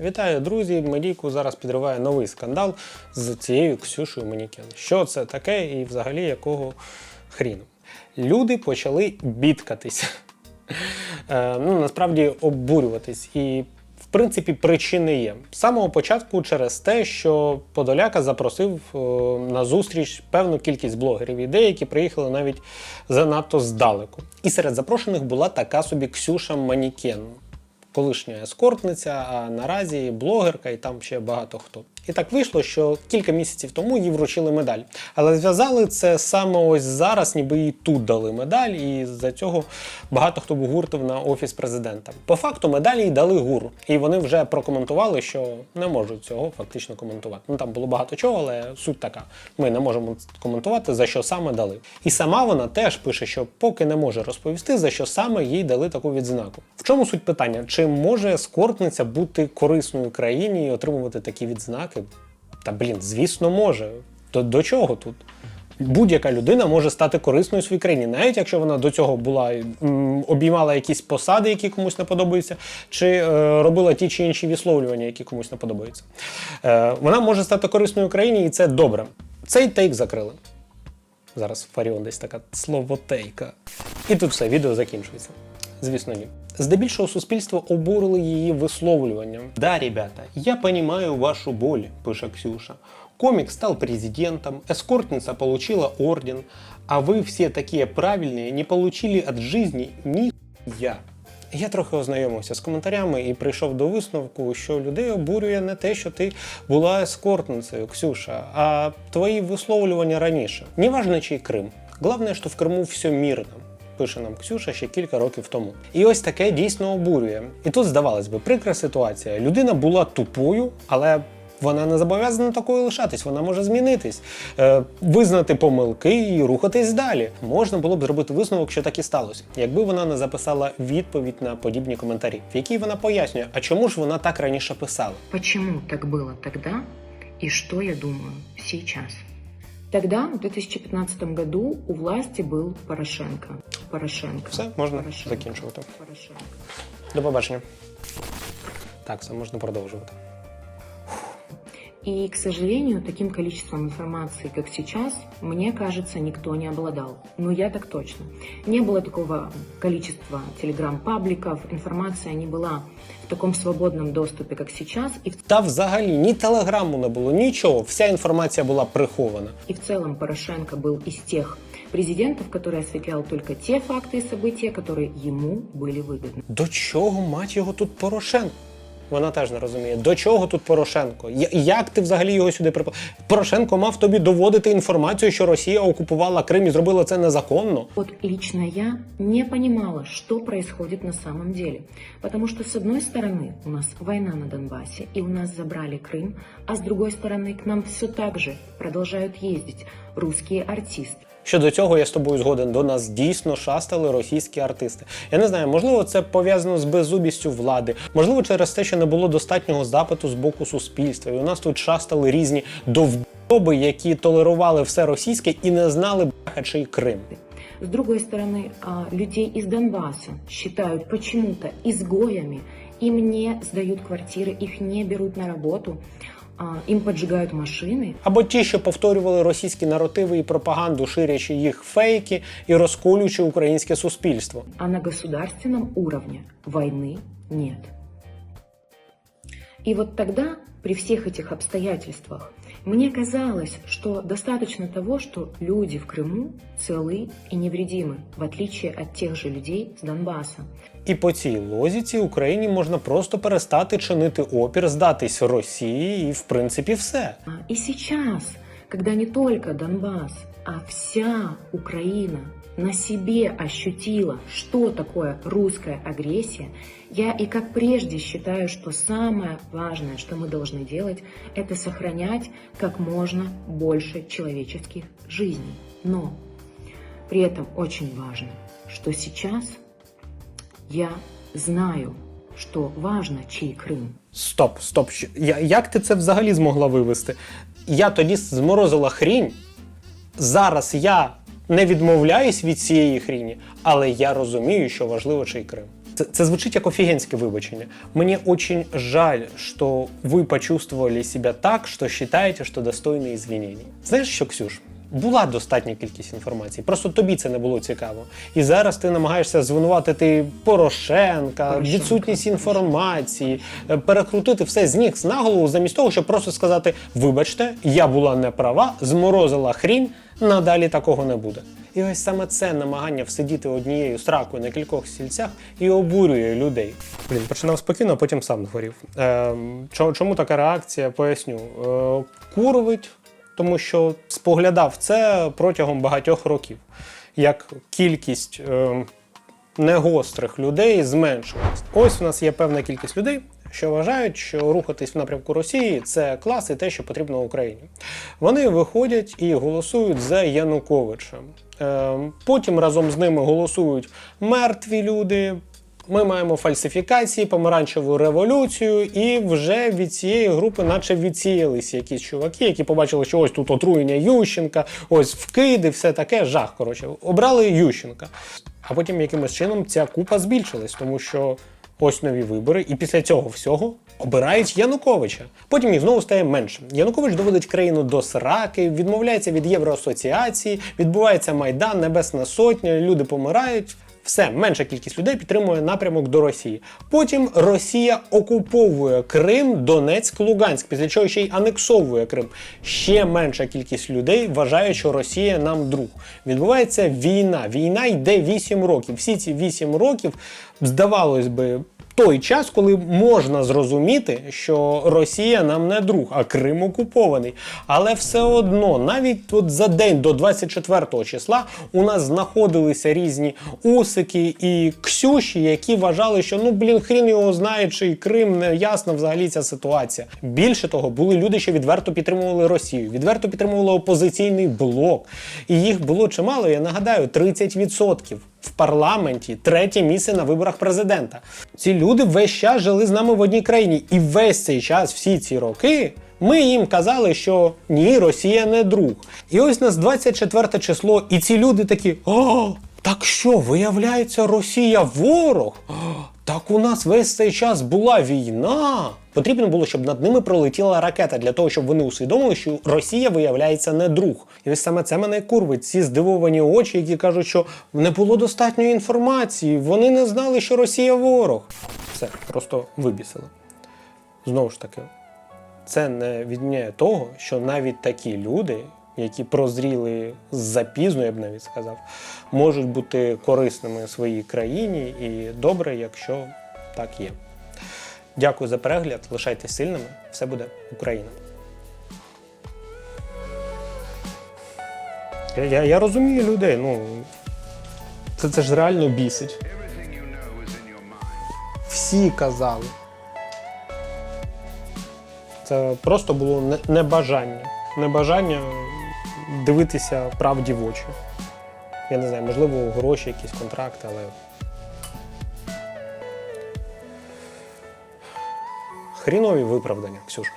Вітаю, друзі! Медійку зараз підриває новий скандал з цією Ксюшею Манікен. Що це таке і взагалі якого хріну? Люди почали бідкатись. Е, ну, насправді обурюватись. І, в принципі, причини є. З самого початку через те, що Подоляка запросив е, на зустріч певну кількість блогерів і деякі приїхали навіть занадто здалеку. І серед запрошених була така собі Ксюша Манікен колишня ескортниця, а наразі блогерка і там ще багато хто. І так вийшло, що кілька місяців тому їй вручили медаль. Але зв'язали це саме ось зараз, ніби їй тут дали медаль, і за цього багато хто гуртив на офіс президента. По факту медалі їй дали гуру, і вони вже прокоментували, що не можуть цього фактично коментувати. Ну там було багато чого, але суть така: ми не можемо коментувати, за що саме дали. І сама вона теж пише, що поки не може розповісти, за що саме їй дали таку відзнаку. В чому суть питання? Чи може ескортниця бути корисною країні і отримувати такі відзнаки? Та блін, звісно, може. То до чого тут? Будь-яка людина може стати корисною своїй країні, навіть якщо вона до цього була обіймала якісь посади, які комусь не подобаються, чи е, робила ті чи інші висловлювання, які комусь не подобаються. Е, вона може стати корисною країні, і це добре. Цей тейк закрили. Зараз Фаріон десь така словотейка. І тут все, відео закінчується. Звісно, ні. Здебільшого суспільство обурили її висловлюванням. Да, ребята, я понимаю вашу боль, пише Ксюша. Комик стал президентом, эскортница получила орден, а вы все такие правильные не получили от жизни ни я. Я трохи ознайомився з коментарями і прийшов до висновку, що людей обурює не те, що ти була ескортницею, Ксюша, а твої висловлювання раніше. Неважно, чий Крим. Головне, що в Криму все мирно. Пише нам Ксюша ще кілька років тому. І ось таке дійсно обурює. І тут, здавалось би, прикра ситуація. Людина була тупою, але вона не зобов'язана такою лишатись, вона може змінитись, е, визнати помилки і рухатись далі. Можна було б зробити висновок, що так і сталося, якби вона не записала відповідь на подібні коментарі, в якій вона пояснює, а чому ж вона так раніше писала. Почему так было тогда и что я думаю сейчас? Тогда, в 2015 году, у власти был Порошенко. Порошенко. Все, можна Порошенко. закінчувати. Порошенко. До побачення. Так, все можна продовжувати. И, к сожалению, таким количеством информации, как сейчас, мне кажется, никто не обладал. Ну, я так точно. Не было такого количества телеграм-пабликов, информация не была в таком свободном доступе, как сейчас, и в, Та взагалі ні телеграму не було, нічого. Вся інформація була прихована. и в целом Порошенко был из тех президентов, который осветлял только те факты и события, которые ему были выгодны. До чого мать його тут Порошенко? Вона теж не розуміє, до чого тут Порошенко? Я- Як ти взагалі його сюди припав? Порошенко мав тобі доводити інформацію, що Росія окупувала Крим і зробила це незаконно. Вот лично я не понимала, что происходит на самом деле. Потому что, с одной стороны, у нас война на Донбассе, и у нас забрали Крым, а с другой стороны, к нам все так же продолжают ездить русские артисты. Щодо цього я з тобою згоден. До нас дійсно шастали російські артисти. Я не знаю, можливо, це пов'язано з беззубістю влади, можливо, через те, що не було достатнього запиту з боку суспільства. І у нас тут шастали різні довбоби, які толерували все російське і не знали бляха, чий Крим. С другой стороны, людей из Донбасса считают почему-то изгоями, им не сдают квартиры, их не берут на работу, а, им поджигают машины, Або ті, що повторювали російські наративи і пропаганду, ширячи їх фейки і розколюючи українське суспільство. а на государственном уровне войны нет. И вот тогда, при всех этих обстоятельствах, мне казалось, что достаточно того, что люди в Крыму целы и невредимы, в отличие от тех же людей с Донбасса. І по цій лозіці Україні можна просто перестати чинити опір, здатись Росії, і в принципі все. А И сейчас, когда не только Донбасс, а вся Украина на себе ощутила, что такое русская агрессия, я и как прежде считаю, что самое важное, что мы должны делать, это сохранять как можно больше человеческих жизней. Но при этом очень важно, что сейчас я знаю, что важно, чей Крым. Стоп, стоп. що- Я, як ти це взагалі змогла вивести? Я тоді зморозила хрінь. Зараз я не відмовляюсь від цієї хріні, але я розумію, що важливо чий Крим. Це, це звучить як офігенське вибачення. Мені очень жаль, що ви почувствовали себе так, що вважаєте, що достойні извинений. Знаєш що, Ксюш? Була достатня кількість інформації, просто тобі це не було цікаво. І зараз ти намагаєшся звинуватити Порошенка, Порошенка. відсутність інформації, е, перекрутити все з ніг на голову, замість того, щоб просто сказати: вибачте, я була не права, зморозила хрінь, надалі такого не буде. І ось саме це намагання всидіти однією стракою на кількох стільцях і обурює людей. Блін, починав спокійно, а потім сам згорів. Е, чому така реакція? Поясню. Е, курвить, тому що споглядав це протягом багатьох років. Як кількість е, негострих людей зменшилась. Ось у нас є певна кількість людей, що вважають, що рухатись в напрямку Росії це клас і те, що потрібно Україні. Вони виходять і голосують за Януковича. Е, Потім разом з ними голосують мертві люди. Ми маємо фальсифікації, помаранчеву революцію, і вже від цієї групи, наче відсіялися якісь чуваки, які побачили, що ось тут отруєння Ющенка, ось вкиди, все таке жах. Коротше, обрали Ющенка. А потім якимось чином ця купа збільшилась, тому що ось нові вибори, і після цього всього обирають Януковича. Потім їх знову стає менше. Янукович доводить країну до сраки, відмовляється від Євроасоціації, відбувається майдан, Небесна Сотня, люди помирають. Все, менша кількість людей підтримує напрямок до Росії. Потім Росія окуповує Крим, Донецьк, Луганськ, після чого ще й анексовує Крим. Ще менша кількість людей вважає, що Росія нам друг. Відбувається війна. Війна йде 8 років. Всі ці 8 років, здавалось би, той час, коли можна зрозуміти, що Росія нам не друг, а Крим окупований. Але все одно, навіть от за день до 24 числа у нас знаходилися різні усики і ксюші, які вважали, що ну блін, хрін його знає, чи Крим не ясна взагалі ця ситуація. Більше того, були люди, що відверто підтримували Росію, відверто підтримували опозиційний блок. І їх було чимало. Я нагадаю, 30% в парламенті, третє місце на виборах президента. Ці люди весь час жили з нами в одній країні, і весь цей час, всі ці роки. Ми їм казали, що ні, Росія не друг. І ось нас 24 число, і ці люди такі: О, так що, виявляється, Росія ворог? О, так у нас весь цей час була війна. Потрібно було, щоб над ними пролетіла ракета для того, щоб вони усвідомили, що Росія виявляється не друг. І ось саме це мене курвить. Ці здивовані очі, які кажуть, що не було достатньої інформації, вони не знали, що Росія ворог. Все, просто вибісило. Знову ж таки, це не відміняє того, що навіть такі люди, які прозріли запізно, я б навіть сказав, можуть бути корисними своїй країні і добре, якщо так є. Дякую за перегляд. Лишайтесь сильними. Все буде Україна. Я, я, я розумію людей. Ну, це, це ж реально бісить. Всі казали. Це просто було небажання. Небажання дивитися правді в очі. Я не знаю, можливо, гроші, якісь контракти, але. Хрінові виправдання, Ксюша.